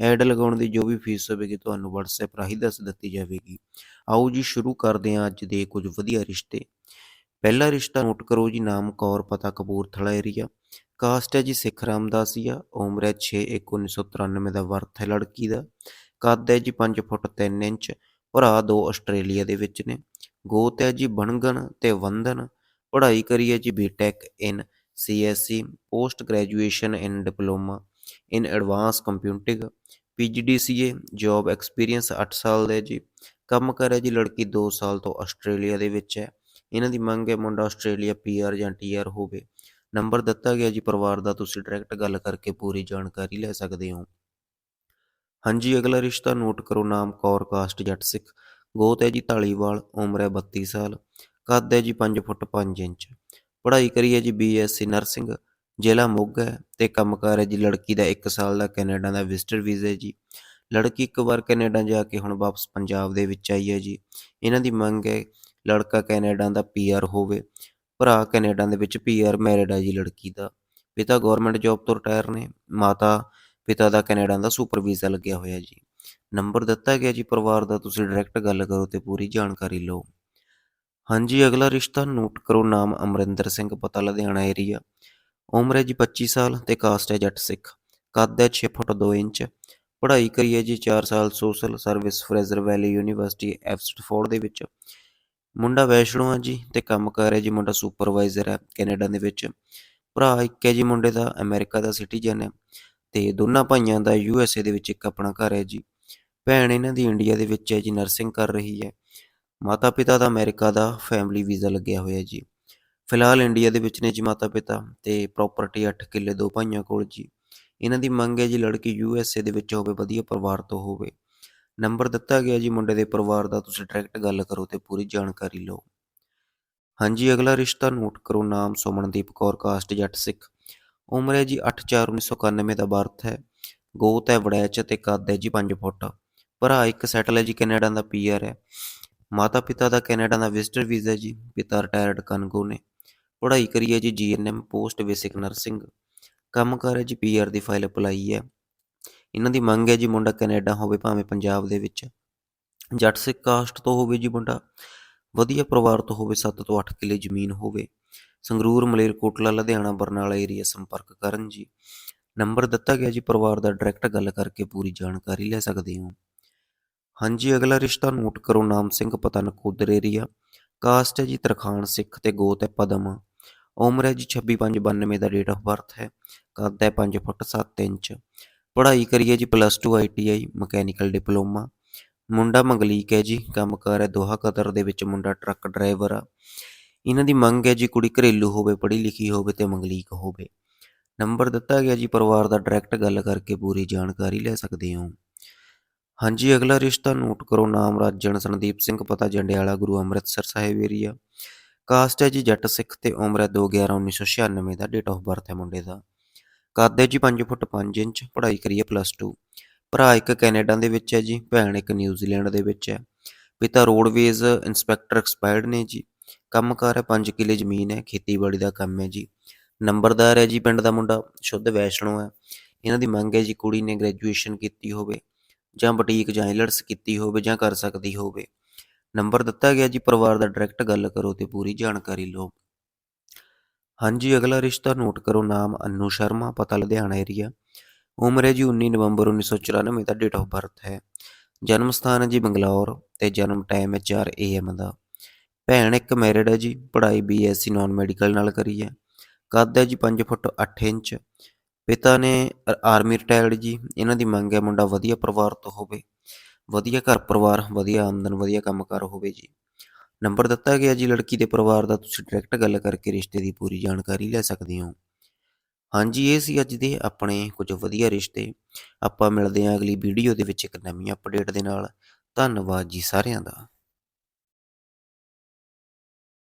Add ਲਗਾਉਣ ਦੀ ਜੋ ਵੀ fees ਹੋਵੇਗੀ ਤੁਹਾਨੂੰ WhatsApp ਰਾਹੀਂ ਦੱਸ ਦਿੱਤੀ ਜਾਵੇਗੀ। ਆਓ ਜੀ ਸ਼ੁਰੂ ਕਰਦੇ ਹਾਂ ਅੱਜ ਦੇ ਕੁਝ ਵਧੀਆ ਰਿਸ਼ਤੇ। ਪਹਿਲਾ ਰਿਸ਼ਤਾ ਨੋਟ ਕਰੋ ਜੀ, ਨਾਮ ਕੌਰ, ਪਤਾ ਕਪੂਰਥਲਾ ਏਰੀਆ ਕਾਸਟ ਹੈ ਜੀ ਸਿੱਖ ਰਾਮਦਾਸ ਜੀ ਆ ਉਮਰ ਹੈ 6 1 1993 ਦਾ, ਵਰਥ ਹੈ ਲੜਕੀ ਦਾ। ਕੱਦ ਹੈ ਜੀ 5 ਫੁੱਟ 3 ਇੰਚ, ਭਰਾ ਦੋ ਆਸਟ੍ਰੇਲੀਆ ਦੇ ਵਿੱਚ ਨੇ। ਗੋਤ ਹੈ ਜੀ ਬਣਗਣ ਤੇ ਵੰਦਨ। ਪੜ੍ਹਾਈ ਕਰੀ ਹੈ ਜੀ BTech in CSC post graduation in diploma in advance computing PGDCA job experience 8 ਸਾਲ ਦਾ ਜੀ। ਕੰਮ ਕਰ ਹੈ ਜੀ ਲੜਕੀ 2 ਸਾਲ ਤੋਂ ਆਸਟ੍ਰੇਲੀਆ ਦੇ ਵਿੱਚ ਹੈ। ਇਹਨਾਂ ਦੀ ਮੰਗ ਹੈ ਮੁੰਡਾ ਆਸਟ੍ਰੇਲੀਆ ਪੀਆਰ ਜਾਂ ਟੀਆਰ ਹੋਵੇ। ਨੰਬਰ ਦਿੱਤਾ ਗਿਆ ਜੀ ਪਰਿਵਾਰ ਦਾ, ਤੁਸੀਂ ਡਾਇਰੈਕਟ ਗੱਲ ਕਰਕੇ ਪੂਰੀ ਜਾਣਕਾਰੀ ਲੈ ਸਕਦੇ ਹੋ। ਹਾਂਜੀ, ਅਗਲਾ ਰਿਸ਼ਤਾ ਨੋਟ ਕਰੋ, ਨਾਮ ਕੌਰ ਕਾਸਟ ਜੱਟ, ਸਿੱਖ। ਗੋਤ ਹੈ ਜੀ ਢਾਲੀਵਾਲ ਉਮਰ ਹੈ 32 ਸਾਲ। ਕੱਦ ਹੈ ਜੀ 5 ਫੁੱਟ 5 ਇੰਚ। ਪੜ੍ਹਾਈ ਕਰੀ ਹੈ ਜੀ ਬੀਐਸਸੀ ਨਰਸਿੰਗ ਜ਼ਿਲ੍ਹਾ ਮੋਗਾ ਹੈ ਤੇ ਕੰਮਕਾਰ ਹੈ ਜੀ। ਲੜਕੀ ਦਾ 1 ਸਾਲ ਦਾ, ਕੈਨੇਡਾ ਦਾ ਵਿਜ਼ਟਰ ਵੀਜ਼ਾ ਹੈ ਜੀ। ਲੜਕੀ ਇੱਕ ਵਾਰ ਕੈਨੇਡਾ ਜਾ ਕੇ ਹੁਣ ਵਾਪਸ ਪੰਜਾਬ ਦੇ ਵਿੱਚ ਆਈ ਹੈ ਜੀ। ਇਹਨਾਂ ਦੀ ਮੰਗ ਹੈ ਲੜਕਾ ਕੈਨੇਡਾ ਦਾ ਪੀਆਰ ਹੋਵੇ, ਭਰਾ ਕੈਨੇਡਾ ਦੇ ਵਿੱਚ ਪੀਆਰ ਮੈਰਿਡ ਹੈ ਜੀ ਲੜਕੀ ਦਾ। ਪਿਤਾ ਗਵਰਨਮੈਂਟ ਜੌਬ ਤੋਂ ਰਿਟਾਇਰ ਨੇ, ਮਾਤਾ, ਪਿਤਾ ਦਾ ਕੈਨੇਡਾ ਦਾ ਸੁਪਰ ਵੀਜ਼ਾ ਲੱਗਿਆ ਹੋਇਆ ਜੀ। ਨੰਬਰ ਦਿੱਤਾ ਗਿਆ ਜੀ ਪਰਿਵਾਰ ਦਾ, ਤੁਸੀਂ ਡਾਇਰੈਕਟ ਗੱਲ ਕਰੋ ਤੇ ਪੂਰੀ ਜਾਣਕਾਰੀ ਲਓ। ਹਾਂਜੀ, ਅਗਲਾ ਰਿਸ਼ਤਾ ਨੋਟ ਕਰੋ, ਨਾਮ ਅਮਰਿੰਦਰ ਸਿੰਘ, ਪਤਾ ਲੁਧਿਆਣਾ ਏਰੀਆ ਉਮਰ ਹੈ ਜੀ 25 ਸਾਲ ਤੇ ਕਾਸਟ ਹੈ ਜੱਟ ਸਿੱਖ। ਕੱਦ ਹੈ 6 ਫੁੱਟ 2 ਇੰਚ। ਪੜ੍ਹਾਈ ਕਰੀ ਹੈ ਜੀ 4 ਸਾਲ social service Fraser Valley University Abbotsford ਦੇ ਵਿੱਚ। ਮੁੰਡਾ ਵੈਸ਼ਨੋ ਹੈ ਜੀ ਤੇ ਕੰਮ ਕਰ ਰਿਹਾ ਜੀ, ਮੁੰਡਾ ਸੁਪਰਵਾਈਜ਼ਰ ਹੈ ਕੈਨੇਡਾ ਦੇ ਵਿੱਚ। ਭਰਾ ਇੱਕ ਹੈ ਜੀ ਮੁੰਡੇ ਦਾ, ਅਮਰੀਕਾ ਦਾ ਸਿਟੀਜ਼ਨ ਹੈ ਤੇ ਦੋਨਾਂ ਭਾਈਆਂ ਦਾ ਯੂ ਐਸ ਏ ਦੇ ਵਿੱਚ ਇੱਕ ਆਪਣਾ ਘਰ ਹੈ ਜੀ। ਭੈਣ ਇਹਨਾਂ ਦੀ ਇੰਡੀਆ ਦੇ ਵਿੱਚ ਹੈ ਜੀ, ਨਰਸਿੰਗ ਕਰ ਰਹੀ ਹੈ। ਮਾਤਾ ਪਿਤਾ ਦਾ ਅਮਰੀਕਾ ਦਾ ਫੈਮਿਲੀ ਵੀਜ਼ਾ ਲੱਗਿਆ ਹੋਇਆ ਜੀ। ਫਿਲਹਾਲ ਇੰਡੀਆ ਦੇ ਵਿੱਚ ਨੇ ਜੀ ਮਾਤਾ ਪਿਤਾ ਤੇ ਪ੍ਰਾਪਰਟੀ 8 ਕਿੱਲੇ, ਦੋ ਭਾਈਆਂ ਕੋਲ ਜੀ। ਇਹਨਾਂ ਦੀ ਮੰਗ ਹੈ ਜੀ ਲੜਕੀ ਯੂ ਐਸ ਏ ਦੇ ਵਿੱਚ ਹੋਵੇ, ਵਧੀਆ ਪਰਿਵਾਰ ਤੋਂ ਹੋਵੇ। ਨੰਬਰ ਦਿੱਤਾ ਗਿਆ ਜੀ ਮੁੰਡੇ ਦੇ ਪਰਿਵਾਰ ਦਾ, ਤੁਸੀਂ ਡਾਇਰੈਕਟ ਗੱਲ ਕਰੋ ਤੇ ਪੂਰੀ ਜਾਣਕਾਰੀ ਲਓ। ਹਾਂਜੀ, ਅਗਲਾ ਰਿਸ਼ਤਾ ਨੋਟ ਕਰੋ, ਨਾਮ ਸੁਮਨਦੀਪ ਕੌਰ ਕਾਸਟ ਜੱਟ ਸਿੱਖ। ਉਮਰ ਹੈ ਜੀ 8/4/1991 ਦਾ ਬਰਥ ਹੈ। ਗੋਤ ਹੈ ਵੜੈਚ ਤੇ ਕੱਦ ਹੈ ਜੀ 5 ਫੁੱਟ। ਭਰਾ ਇੱਕ ਸੈਟਲ ਹੈ ਜੀ ਕੈਨੇਡਾ ਦਾ ਪੀਆਰ ਹੈ। ਮਾਤਾ ਪਿਤਾ ਦਾ ਕੈਨੇਡਾ ਦਾ ਵਿਜ਼ਟਰ ਵੀਜ਼ਾ ਜੀ। ਪਿਤਾ ਰਿਟਾਇਰਡ ਕਨਗੋ ਨੇ। ਪੜ੍ਹਾਈ ਕਰੀ ਹੈ ਜੀ ਜੀਐਨਐਮ ਪੋਸਟ ਬੇਸਿਕ ਨਰਸਿੰਗ ਕੰਮ ਕਰ ਹੈ ਜੀ ਪੀਆਰ ਦੀ ਫਾਈਲ ਅਪਲਾਈ ਹੈ। ਇਹਨਾਂ ਦੀ ਮੰਗ ਹੈ ਜੀ ਮੁੰਡਾ ਕੈਨੇਡਾ ਹੋਵੇ ਭਾਵੇਂ ਪੰਜਾਬ ਦੇ ਵਿੱਚ। ਜੱਟ ਸਿੱਖ ਕਾਸਟ ਤੋਂ ਹੋਵੇ ਜੀ ਮੁੰਡਾ, ਵਧੀਆ ਪਰਿਵਾਰ ਤੋਂ ਹੋਵੇ 7 ਤੋਂ 8 ਕਿੱਲੇ ਜ਼ਮੀਨ ਹੋਵੇ। ਸੰਗਰੂਰ ਮਲੇਰਕੋਟਲਾ ਲੁਧਿਆਣਾ, ਬਰਨਾਲਾ ਏਰੀਆ ਸੰਪਰਕ ਕਰਨ ਜੀ। ਨੰਬਰ ਦਿੱਤਾ ਗਿਆ ਜੀ, ਪਰਿਵਾਰ ਦਾ ਡਾਇਰੈਕਟ ਗੱਲ ਕਰਕੇ ਪੂਰੀ ਜਾਣਕਾਰੀ ਲੈ ਸਕਦੇ ਹੋ। ਹਾਂਜੀ, ਅਗਲਾ ਰਿਸ਼ਤਾ ਨੋਟ ਕਰੋ, ਨਾਮ ਸਿੰਘ, ਪਤਾ ਨਕੋਦਰ ਏਰੀਆ ਕਾਸਟ ਹੈ ਜੀ, ਤਰਖਾਣ, ਸਿੱਖ ਤੇ ਗੋਤ ਹੈ, ਪਦਮ। ਉਮਰ ਹੈ ਜੀ 26/5/92 ਦਾ ਡੇਟ ਆਫ ਬਰਥ ਹੈ, ਕੱਦ ਹੈ 5 ਫੁੱਟ 7 ਇੰਚ। ਪੜ੍ਹਾਈ ਕਰੀਏ ਜੀ ਪਲੱਸ 2 ਆਈਟੀਆਈ ਮਕੈਨੀਕਲ ਡਿਪਲੋਮਾ ਮੁੰਡਾ ਮੰਗਲੀਕ ਹੈ ਜੀ, ਕੰਮਕਾਰ ਹੈ ਦੋਹਾ ਕਦਰ ਦੇ ਵਿੱਚ, ਮੁੰਡਾ ਟਰੱਕ ਡਰਾਈਵਰ ਆ। ਇਹਨਾਂ ਦੀ ਮੰਗ ਹੈ ਜੀ ਕੁੜੀ ਘਰੇਲੂ ਹੋਵੇ, ਪੜ੍ਹੀ ਲਿਖੀ ਹੋਵੇ ਤੇ ਮੰਗਲੀਕ ਹੋਵੇ। ਨੰਬਰ ਦਿੱਤਾ ਗਿਆ ਜੀ, ਪਰਿਵਾਰ ਦਾ ਡਾਇਰੈਕਟ ਗੱਲ ਕਰਕੇ ਪੂਰੀ ਜਾਣਕਾਰੀ ਲੈ ਸਕਦੇ ਹੋ। ਹਾਂਜੀ, ਅਗਲਾ ਰਿਸ਼ਤਾ ਨੋਟ ਕਰੋ, ਨਾਮ ਰਾਜਣ, ਸੰਦੀਪ ਸਿੰਘ, ਪਤਾ ਜੰਡਿਆਲਾ, ਗੁਰੂ ਅੰਮ੍ਰਿਤਸਰ ਸਾਹਿਬ ਏਰੀਆ ਕਾਸਟ ਹੈ ਜੀ ਜੱਟ ਸਿੱਖ ਤੇ ਉਮਰ ਹੈ 2/11/1996 ਦਾ ਡੇਟ ਆਫ ਬਰਥ ਹੈ ਮੁੰਡੇ ਦਾ। ਕੱਦ ਹੈ ਜੀ 5 ਫੁੱਟ 5 ਇੰਚ, ਪੜ੍ਹਾਈ ਕਰੀਏ ਪਲੱਸ 2 ਭਰਾ ਇੱਕ ਕੈਨੇਡਾ ਦੇ ਵਿੱਚ ਹੈ ਜੀ, ਭੈਣ ਇੱਕ ਨਿਊਜ਼ੀਲੈਂਡ ਦੇ ਵਿੱਚ ਹੈ। ਪਿਤਾ ਰੋਡਵੇਜ਼ ਇੰਸਪੈਕਟਰ ਐਕਸਪਾਇਰਡ ਨੇ ਜੀ। ਕੰਮਕਾਰ ਹੈ 5 ਕਿੱਲੇ ਜ਼ਮੀਨ ਹੈ, ਖੇਤੀਬਾੜੀ ਦਾ ਕੰਮ ਹੈ ਜੀ। ਨੰਬਰਦਾਰ ਹੈ ਜੀ ਪਿੰਡ ਦਾ ਮੁੰਡਾ, ਸ਼ੁੱਧ ਵੈਸ਼ਨੋ ਹੈ। ਇਹਨਾਂ ਦੀ ਮੰਗ ਹੈ ਜੀ ਕੁੜੀ ਨੇ ਗ੍ਰੈਜੂਏਸ਼ਨ ਕੀਤੀ ਹੋਵੇ। ਜਾਂ ਬੁਟੀਕ ਜਾਂ ਆਈਲਟਸ ਕੀਤੀ ਹੋਵੇ ਜਾਂ ਕਰ ਸਕਦੀ ਹੋਵੇ। ਨੰਬਰ ਦਿੱਤਾ ਗਿਆ ਜੀ, ਪਰਿਵਾਰ ਦਾ ਡਾਇਰੈਕਟ ਗੱਲ ਕਰੋ ਤੇ ਪੂਰੀ ਜਾਣਕਾਰੀ ਲਓ। ਹਾਂਜੀ, ਅਗਲਾ ਰਿਸ਼ਤਾ ਨੋਟ ਕਰੋ, ਨਾਮ ਅਨੂ ਸ਼ਰਮਾ, ਪਤਾ ਲੁਧਿਆਣਾ ਏਰੀਆ ਉਮਰ ਹੈ ਜੀ 19 ਨਵੰਬਰ 1994 ਦਾ ਡੇਟ ਆਫ ਬਰਥ ਹੈ। ਜਨਮ ਸਥਾਨ ਹੈ ਜੀ ਬੰਗਲੌਰ ਤੇ ਜਨਮ ਟਾਈਮ ਹੈ 4 AM ਦਾ। ਭੈਣ ਇੱਕ ਮੈਰਿਡ ਹੈ ਜੀ, ਪੜ੍ਹਾਈ ਬੀਐਸਸੀ ਨਾਨ ਮੈਡੀਕਲ ਨਾਲ ਕਰੀ ਹੈ। ਕੱਦ ਹੈ ਜੀ 5 ਫੁੱਟ 8 ਇੰਚ। ਪਿਤਾ ਨੇ ਆਰਮੀ ਰਿਟਾਇਰਡ ਜੀ। ਇਹਨਾਂ ਦੀ ਮੰਗ ਹੈ ਮੁੰਡਾ ਵਧੀਆ ਪਰਿਵਾਰ ਤੋਂ ਹੋਵੇ, ਵਧੀਆ ਘਰ ਪਰਿਵਾਰ, ਵਧੀਆ ਆਮਦਨ, ਵਧੀਆ ਕੰਮਕਾਰ ਹੋਵੇ ਜੀ। ਨੰਬਰ ਦਿੱਤਾ ਗਿਆ ਜੀ, ਲੜਕੀ ਦੇ ਪਰਿਵਾਰ ਦਾ ਤੁਸੀਂ ਡਾਇਰੈਕਟ ਗੱਲ ਕਰਕੇ ਰਿਸ਼ਤੇ ਦੀ ਪੂਰੀ ਜਾਣਕਾਰੀ ਲੈ ਸਕਦੇ ਹੋ। ਹਾਂਜੀ, ਇਹ ਸੀ ਅੱਜ ਦੇ ਆਪਣੇ ਕੁਝ ਵਧੀਆ ਰਿਸ਼ਤੇ। ਆਪਾਂ ਮਿਲਦੇ ਹਾਂ ਅਗਲੀ ਵੀਡੀਓ ਦੇ ਵਿੱਚ ਇੱਕ ਨਵੀਂ ਅਪਡੇਟ ਦੇ ਨਾਲ। ਧੰਨਵਾਦ ਜੀ ਸਾਰਿਆਂ ਦਾ।